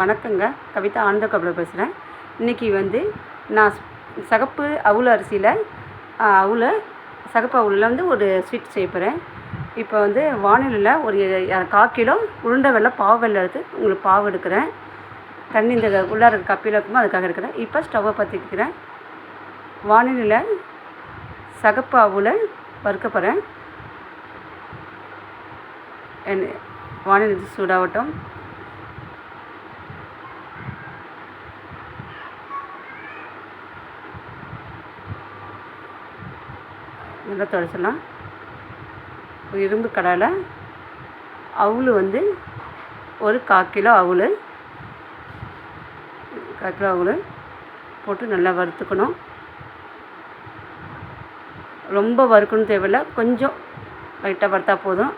வணக்கங்க. கவிதா ஆனந்த கபல பேசுகிறேன் இன்றைக்கி வந்து நான் சகப்பு அவுள் அரிசியில் அவுல சகப்பு அவுலில் வந்து ஒரு ஸ்வீட் செய்ய போகிறேன் இப்போ வந்து வானிலையில் ஒரு கால் கிலோ உருண்டை வெள்ளை பாவு வெள்ளை எடுத்து உங்களுக்கு பாவு எடுக்கிறேன். தண்ணி இந்த உள்ளார கப்பியில் இருக்குமோ அதுக்காக எடுக்கிறேன். இப்போ ஸ்டவ்வை பற்றிக்கிறேன் வானிலையில் சகப்பு அவுல வறுக்க போகிறேன் எண்ணெய் வானிலை சூடாகட்டும். நல்லா துடைச்சிடலாம் இரும்பு கடாயில் அவுள் வந்து ஒரு கால் கிலோ அவுள். கால் கிலோ அவுள் போட்டு நல்லா வறுத்துக்கணும். ரொம்ப வறுக்கணும் தேவையில்ல கொஞ்சம் லைட்டாக வறுத்தா போதும்.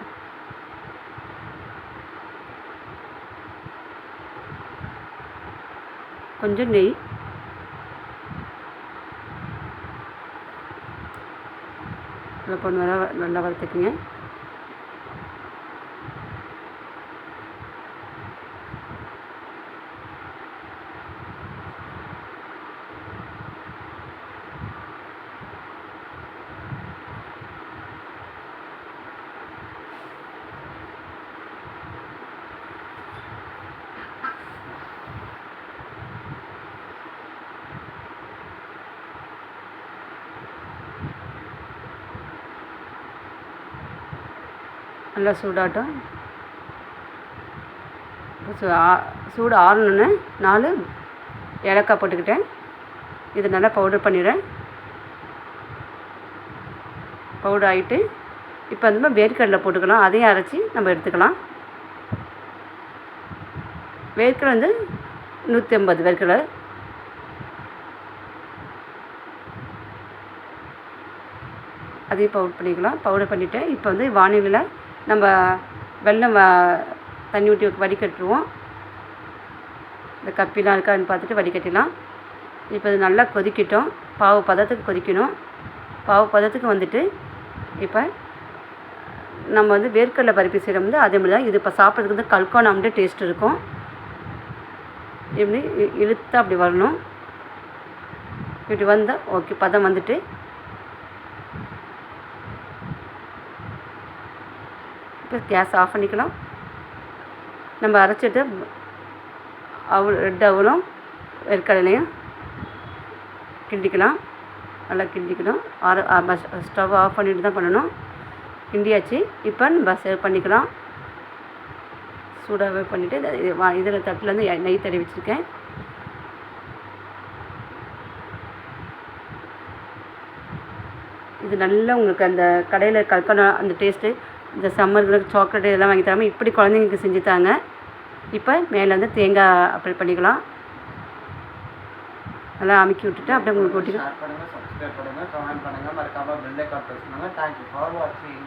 கொஞ்சம் நெய். நல்லா பொண்ணு நல்லா வ- நல்லா வறுத்துக்குங்க சூடாட்டும். சூ ஆ- சூடு ஆறணுன்னு நாலு ஏலக்காய் போட்டுக்கிட்டேன். இது நல்லா பவுடர் பண்ணிடுறேன். பவுடர் ஆகிட்டு இப்போ வந்து வேர்க்கடலை போட்டுக்கலாம். அதையும் அரைச்சி நம்ம எடுத்துக்கலாம். வேர்க்கடலை வந்து நூற்றி ஐம்பது வேர்க்கடலை. அதையும் பவுடர் பண்ணிக்கலாம். பவுடர் பண்ணிவிட்டு இப்போ வந்து வானிலையில் நம்ம வெள்ளம் வ- தண்ணி ஊற்றி வடிகட்டுருவோம். இந்த கப்பிலாம் இருக்கான்னு பார்த்துட்டு வடிகட்டிலாம் இப்போ இது நல்லா கொதிக்கட்டும். பாவு பதத்துக்கு கொதிக்கணும். பாவு பதத்துக்கு வந்துட்டு இப்போ நம்ம வந்து வேர்க்கடலை பருப்பி செய்கிறோம் வந்து அதே மாதிரி தான் இது இப்போ சாப்பிட்றதுக்கு வந்து கல்கோனாம்ட்டு டேஸ்ட் இருக்கும். இப்படி இ- அப்படி வரணும். இப்படி வந்தால் ஓகே பதம் வந்துட்டு கேஸ் ஆஃப் பண்ணிக்கலாம் நம்ம அரைச்சிட்டு அவள் ரெட் அவலும் வெறுக்கடலையும் கிண்டிக்கலாம். நல்லா கிண்டிக்கணும். ஆற ஸ்டவ் ஆஃப் பண்ணிட்டு தான் பண்ணணும். கிண்டியாச்சு. இப்போ நம்ம சேவ் பண்ணிக்கலாம். சூடாகவே பண்ணிவிட்டு இதில் தட்டில் வந்து நெய் தடவி வச்சுருக்கேன். இது நல்லா உங்களுக்கு அந்த கடையில் கல்கனா அந்த டேஸ்ட்டு இந்த சம்மருக்கு சாக்லேட் இதெல்லாம் வாங்கி தராமல் இப்படி குழந்தைங்களுக்கு செஞ்சு தாங்க. இப்போ மேலே வந்து தேங்காய் அப்ளை பண்ணிக்கலாம். நல்லா அமுக்கி விட்டுட்டு அப்படியே உங்களுக்கு ஓட்டிக்கலாம் பண்ணுங்கள் பண்ணுங்க சப்ஸ்கிரைப் பண்ணுங்க கமெண்ட் பண்ணுங்க. மறக்காம பெல் ஐக்கான் பிரஸ் பண்ணுங்க. தேங்க்யூ ஃபார் வாட்சிங்